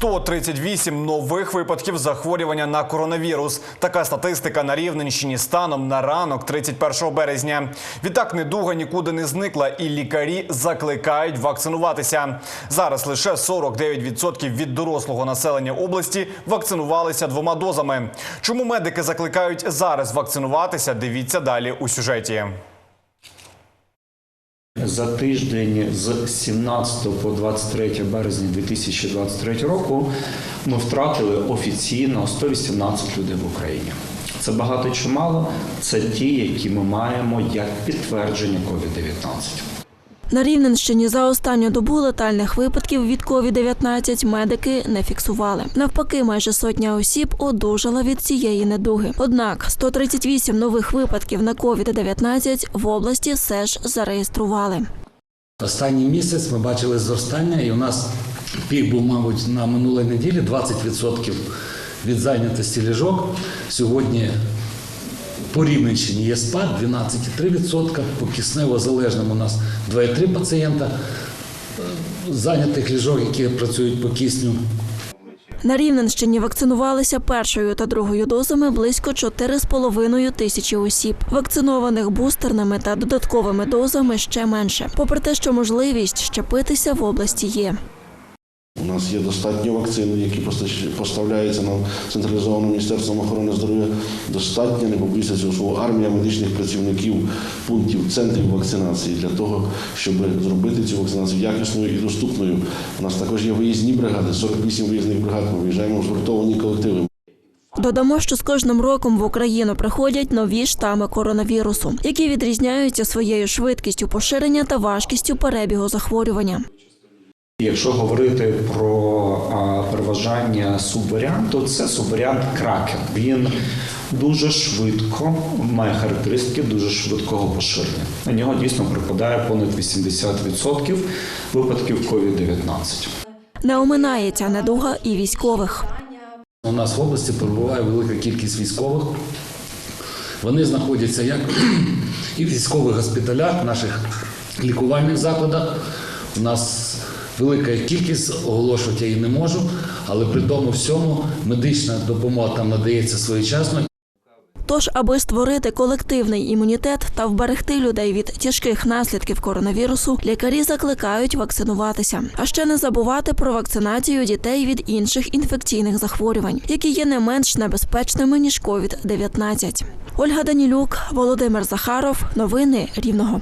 138 нових випадків захворювання на коронавірус. Така статистика на Рівненщині станом на ранок 31 березня. Відтак недуга нікуди не зникла, і лікарі закликають вакцинуватися. Зараз лише 49% від дорослого населення області вакцинувалися двома дозами. Чому медики закликають зараз вакцинуватися? Дивіться далі у сюжеті. За тиждень з 17 по 23 березня 2023 року ми втратили офіційно 118 людей в Україні. Це багато чи мало? Це ті, які ми маємо як підтвердження COVID-19. На Рівненщині за останню добу летальних випадків від COVID-19 медики не фіксували. Навпаки, майже сотня осіб одужала від цієї недуги. Однак 138 нових випадків на COVID-19 в області все ж зареєстрували. Останній місяць ми бачили зростання, і у нас пік був, мабуть, на минулій неділі 20% від зайнятості ліжок. Сьогодні по Рівненщині є спад 12,3%, по киснево залежному у нас 2,3 пацієнта е, зайнятих ліжок, які працюють по кисню. На Рівненщині вакцинувалися першою та другою дозами близько 4,5 тисячі осіб. Вакцинованих бустерними та додатковими дозами ще менше. Попри те, що можливість щепитися в області є. Нас є достатньо вакцин, які поставляються нам централізованим міністерством охорони здоров'я. Достатньо, не побоюся цього слова, армія медичних працівників, пунктів, центрів вакцинації для того, щоб зробити цю вакцинацію якісною і доступною. У нас також є виїзні бригади, 48 виїзних бригад. Ми виїжджаємо в згуртовані колективи. Додамо, що з кожним роком в Україну приходять нові штами коронавірусу, які відрізняються своєю швидкістю поширення та важкістю перебігу захворювання. Якщо говорити про переважання субваріанту, це субваріант кракен. Він дуже швидко має характеристики дуже швидкого поширення. На нього дійсно припадає понад 80% випадків COVID-19. Не оминає ця недуга і військових. У нас в області перебуває велика кількість військових. Вони знаходяться як і в військових госпіталях, наших лікувальних закладах. У нас велика кількість, оголошувати я її не можу, але при тому всьому медична допомога там надається своєчасно. Тож, аби створити колективний імунітет та вберегти людей від тяжких наслідків коронавірусу, лікарі закликають вакцинуватися, а ще не забувати про вакцинацію дітей від інших інфекційних захворювань, які є не менш небезпечними ніж COVID-19. Ольга Данілюк, Володимир Захаров. Новини Рівного.